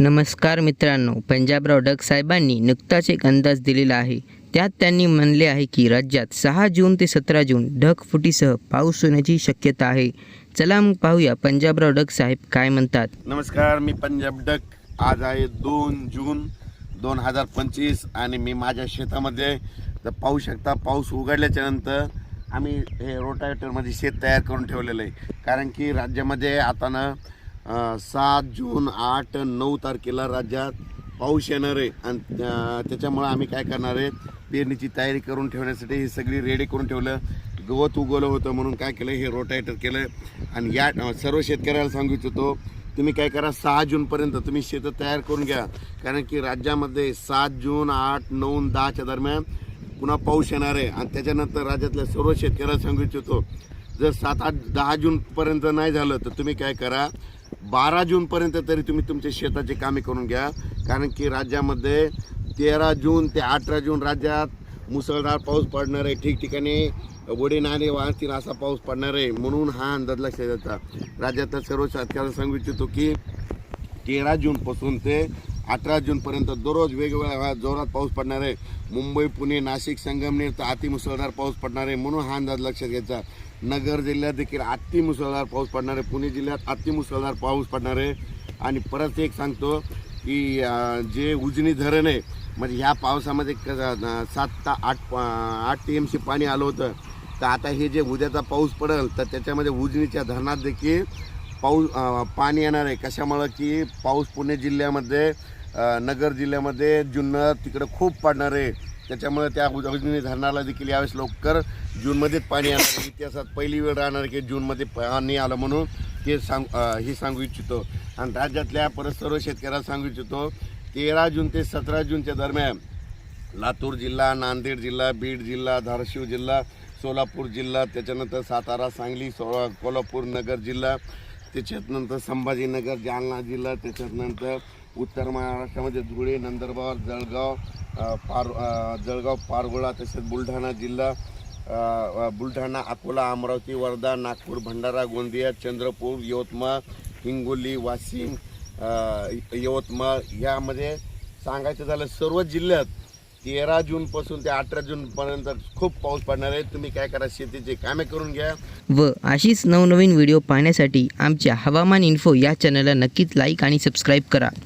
नमस्कार मित्रांनो पंजाबराव डग साहेबांनी नुकताच एक अंदाज दिलेला आहे. त्यात त्यांनी म्हणले आहे की राज्यात सहा जून ते सतरा जून ढगफुटीसह पाऊस होण्याची शक्यता आहे. चला मग पाहूया पंजाबराव डग साहेब काय म्हणतात. नमस्कार मी पंजाब डक. आज आहे दोन जून दोन हजार पंचवीस आणि मी माझ्या शेतामध्ये तर पाहू शकता पाऊस उघडल्याच्या नंतर आम्ही हे रोटावेटरमध्ये शेत तयार करून ठेवलेलं आहे. कारण की राज्यामध्ये आता ना सात जून आठ नऊ तारखेला राज्यात पाऊस येणार आहे. आणि त्याच्यामुळं आम्ही काय करणार आहे? पेरणीची तयारी करून ठेवण्यासाठी ही सगळी रेडी करून ठेवलं. गवत उगवलं होतं म्हणून काय केलं? हे रोटायटर केलं. आणि या सर्व शेतकऱ्याला सांगू इच्छितो तुम्ही काय करा सहा जूनपर्यंत तुम्ही शेतं तयार करून घ्या. कारण की राज्यामध्ये सात जून आठ नऊ दहाच्या दरम्यान पुन्हा पाऊस येणार आहे. आणि त्याच्यानंतर राज्यातल्या सर्व शेतकऱ्याला सांगू इच्छितो जर सात आठ दहा जूनपर्यंत नाही झालं तर तुम्ही काय करा बारा जूनपर्यंत तरी तुम्ही तुमच्या शेताचे कामे करून घ्या. कारण की राज्यामध्ये तेरा जून ते अठरा जून राज्यात मुसळधार पाऊस पडणार आहे. ठिकठिकाणी वडे नाणे वाहतील असा पाऊस पडणार आहे. म्हणून हा अंदाज लक्षात येता. राज्यातल्या सर्व शेतकऱ्यांना सांगू इच्छितो की तेरा जूनपासून ते अठरा जूनपर्यंत दररोज वेगवेगळ्या जोरात पाऊस पडणार आहे. मुंबई पुणे नाशिक संगमनेर तर अतिमुसळधार पाऊस पडणार आहे म्हणून हा अंदाज लक्षात घ्यायचा. नगर जिल्ह्यात देखील अतिमुसळधार पाऊस पडणार आहे. पुणे जिल्ह्यात अतिमुसळधार पाऊस पडणार आहे. आणि परत एक सांगतो की जे उजनी धरण आहे म्हणजे ह्या पावसामध्ये क- सात ता आठ आठ टी एम सी पाणी आलं होतं. तर आता हे जे उद्याचा पाऊस पडेल तर त्याच्यामध्ये उजनीच्या धरणात देखील पाऊस पाणी येणार आहे. कशामुळं? की पाऊस पुणे जिल्ह्यामध्ये नगर जिल्ह्यामध्ये जुन्नर तिकडं खूप पडणार आहे. त्याच्यामुळे त्या उज- धरणाला देखील यावेळेस लवकर जूनमध्येच पाणी येणार इतिहासात पहिली वेळ राहणार की जूनमध्ये पाणी आलं म्हणून ते सांग हे सांगू इच्छितो. आणि राज्यातल्या परत सर्व शेतकऱ्याला सांगू इच्छितो तेरा जून ते सतरा जूनच्या दरम्यान लातूर जिल्हा नांदेड जिल्हा बीड जिल्हा धाराशिव जिल्हा सोलापूर जिल्हा त्याच्यानंतर सातारा सांगली सो कोल्हापूर नगर जिल्हा त्याच्यानंतर संभाजीनगर जालना जिल्हा त्याच्यानंतर उत्तर महाराष्ट्रामध्ये धुळे नंदुरबार जळगाव पार जळगाव पारगोळा तसेच बुलढाणा जिल्हा बुलढाणा अकोला अमरावती वर्धा नागपूर भंडारा गोंदिया चंद्रपूर यवतमाळ हिंगोली वाशिम यवतमाळ यामध्ये सांगायचं झालं सर्व जिल्ह्यात तेरा जूनपासून ते अठरा जूनपर्यंत खूप पाऊस पडणार आहे. तुम्ही काय करा शेतीचे कामे करून घ्या. व अशीच नवनवीन व्हिडिओ पाहण्यासाठी आमच्या हवामान इन्फो या चॅनलला नक्कीच लाईक आणि सबस्क्राईब करा.